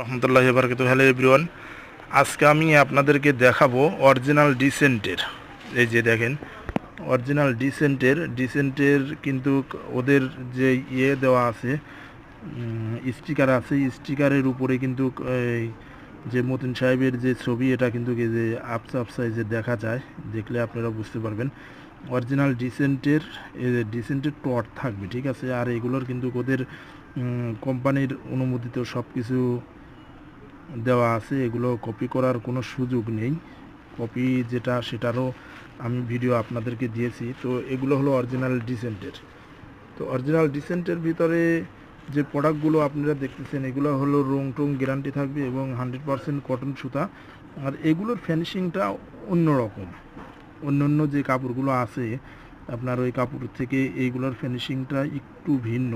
রহমতুল্লাহ বারকাত hello everyone, আজকে আমি আপনাদেরকে দেখাবো অরিজিনাল ডিসেন্টের। এই যে দেখেন, অরিজিনাল ডিসেন্টের ডিসেন্টের কিন্তু ওদের যে ইয়ে দেওয়া আছে স্টিকার আছে, স্টিকারের উপরে কিন্তু যে মতিন সাহেবের যে ছবি, এটা কিন্তু যে আপসা আপসায় যে দেখা যায়, দেখলে আপনারা বুঝতে পারবেন। অরিজিনাল ডিসেন্টের ডিসেন্টের টট থাকবে, ঠিক আছে? আর এগুলোর কিন্তু ওদের কোম্পানির অনুমোদিত সব কিছু দেওয়া আছে, এগুলো কপি করার কোনো সুযোগ নেই। কপি যেটা সেটারও আমি ভিডিও আপনাদেরকে দিয়েছি। তো এগুলো হলো অরিজিনাল ডিসেন্টের তো অরিজিনাল ডিসেন্টের ভিতরে যে প্রোডাক্টগুলো আপনারা দেখতেছেন, এগুলো হলো রং টং গ্যারান্টি থাকবে এবং হান্ড্রেড পারসেন্ট কটন সুতা। আর এগুলোর ফিনিশিংটা অন্যরকম। অন্য অন্য যে কাপড়গুলো আছে, আপনার ওই কাপড় থেকে এইগুলোর ফিনিশিংটা একটু ভিন্ন।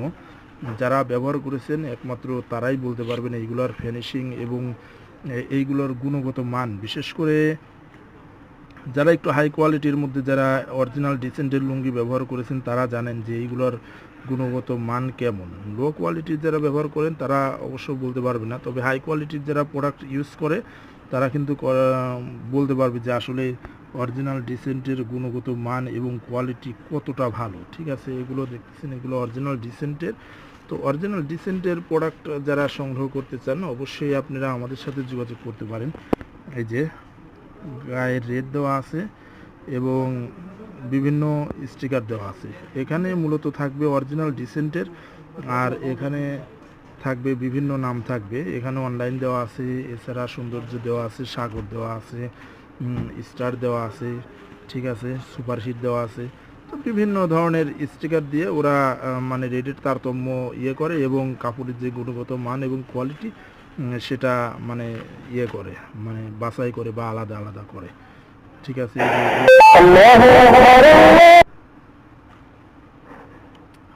যারা ব্যবহার করেছেন, একমাত্র তারাই বলতে পারবেন এইগুলোর ফিনিশিং এবং এইগুলোর গুণগত মান। বিশেষ করে যারা একটু হাই কোয়ালিটির মধ্যে যারা অরিজিনাল ডিসেন্টের লুঙ্গি ব্যবহার করেছেন, তারা জানেন যে এইগুলোর গুণগত মান কেমন। লো কোয়ালিটির যারা ব্যবহার করেন, তারা অবশ্য বলতে পারবে না। তবে হাই কোয়ালিটির যারা প্রোডাক্ট ইউজ করে, তারা কিন্তু বলতে পারবে যে আসলে অরিজিনাল ডিসেন্টের গুণগত মান এবং কোয়ালিটি কতটা ভালো। ঠিক আছে, এগুলো দেখতেছেন, এগুলো অরিজিনাল ডিসেন্টের তো অরিজিনাল ডিসেন্টের প্রোডাক্ট যারা সংগ্রহ করতে চান, অবশ্যই আপনারা আমাদের সাথে যোগাযোগ করতে পারেন। এই যে গায়ের রেট দেওয়া আছে এবং বিভিন্ন স্টিকার দেওয়া আছে। এখানে মূলত থাকবে অরিজিনাল ডিসেন্টের আর এখানে থাকবে বিভিন্ন নাম থাকবে। এখানে অনলাইন দেওয়া আছে, এছাড়া সৌন্দর্য দেওয়া আছে, সাগর দেওয়া আছে স্টার দেওয়া আছে, ঠিক আছে সুপারহিট দেওয়া আছে। তো বিভিন্ন ধরনের স্টিকার দিয়ে ওরা মানে রেটের তারতম্য ইয়ে করে এবং কাপড়ের যে গুণগত মান এবং কোয়ালিটি সেটা মানে ইয়ে করে মানে বাছাই করে বা আলাদা আলাদা করে। ঠিক আছে?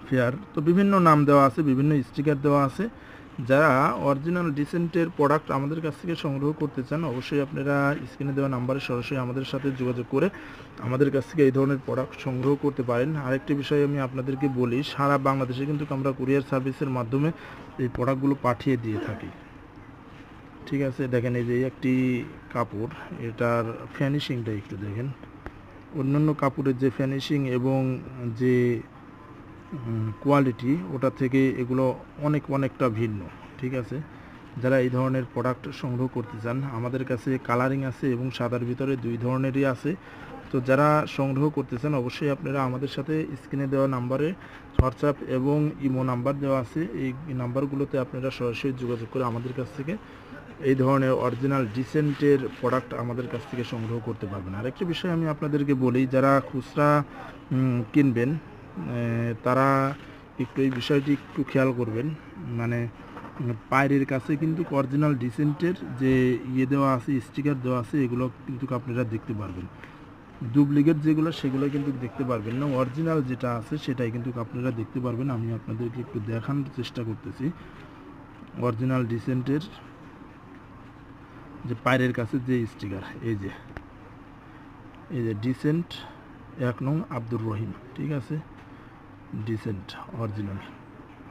ফেয়ার। তো বিভিন্ন নাম দেওয়া আছে, বিভিন্ন স্টিকার দেওয়া আছে। যারা অরিজিনাল ডিসেন্টের প্রোডাক্ট আমাদের কাছ থেকে সংগ্রহ করতে চান, অবশ্যই আপনারা স্ক্রিনে দেওয়া নাম্বারে সরাসরি আমাদের সাথে যোগাযোগ করে আমাদের কাছ থেকে এই ধরনের প্রোডাক্ট সংগ্রহ করতে পারেন। আরেকটি বিষয় আমি আপনাদেরকে বলি, সারা বাংলাদেশে কিন্তু আমরা কুরিয়ার সার্ভিসের মাধ্যমে এই প্রোডাক্টগুলো পাঠিয়ে দিয়ে থাকি। ঠিক আছে, দেখেন এই যে একটি কাপড়, এটার ফিনিশিংটা একটু দেখেন। অন্যান্য কাপড়ের যে ফিনিশিং এবং যে কোয়ালিটি ওটা থেকে এগুলো অনেক অনেকটা ভিন্ন, ঠিক আছে? যারা এই ধরনের প্রোডাক্ট সংগ্রহ করতে চান, আমাদের কাছে কালারিং আছে এবং সাদার ভিতরে দুই ধরনেরই আছে। তো যারা সংগ্রহ করতে চান, অবশ্যই আপনারা আমাদের সাথে স্ক্রিনে দেওয়া নাম্বারে হোয়াটসঅ্যাপ এবং ইমো নাম্বার দেওয়া আছে। এই নাম্বারগুলোতে আপনারা সরাসরি যোগাযোগ করে আমাদের কাছ থেকে এই ধরনের অরিজিনাল ডিসেন্টের প্রোডাক্ট আমাদের কাছ থেকে সংগ্রহ করতে পারবেন। আরেকটি বিষয় আমি আপনাদেরকে বলি, যারা খুচরা কিনবেন তারা একটু এই বিষয়টি একটু খেয়াল করবেন। মানে পায়ের কাছে কিন্তু অরিজিনাল ডিসেন্টের যে ইয়ে দেওয়া আছে স্টিকার দেওয়া আছে, এগুলো কিন্তু আপনারা দেখতে পারবেন। ডুপ্লিকেট যেগুলো, সেগুলো কিন্তু দেখতে পারবেন না। অরিজিনাল যেটা আছে, সেটাই কিন্তু আপনারা দেখতে পারবেন। আমি আপনাদেরকে একটু দেখানোর চেষ্টা করতেছি। অরিজিনাল ডিসেন্টের যে পায়ের কাছে যে স্টিকার এই যে এই যে ডিসেন্ট এক নং আব্দুর রহিম, ঠিক আছে? Decent original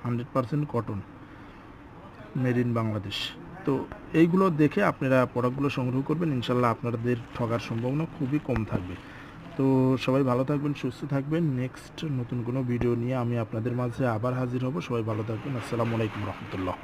hundred percent cotton made in Bangladesh তো এইগুলো দেখে আপনারা প্রোডাক্টগুলো সংগ্রহ করবেন, ইনশাল্লাহ আপনাদের ঠকার সম্ভাবনা খুবই কম থাকবে। তো সবাই ভালো থাকবেন, সুস্থ থাকবেন। নেক্সট নতুন কোনো ভিডিও নিয়ে আমি আপনাদের মাঝে আবার হাজির হব। সবাই ভালো থাকবেন। আসসালামু আলাইকুম রহমতুল্লাহ।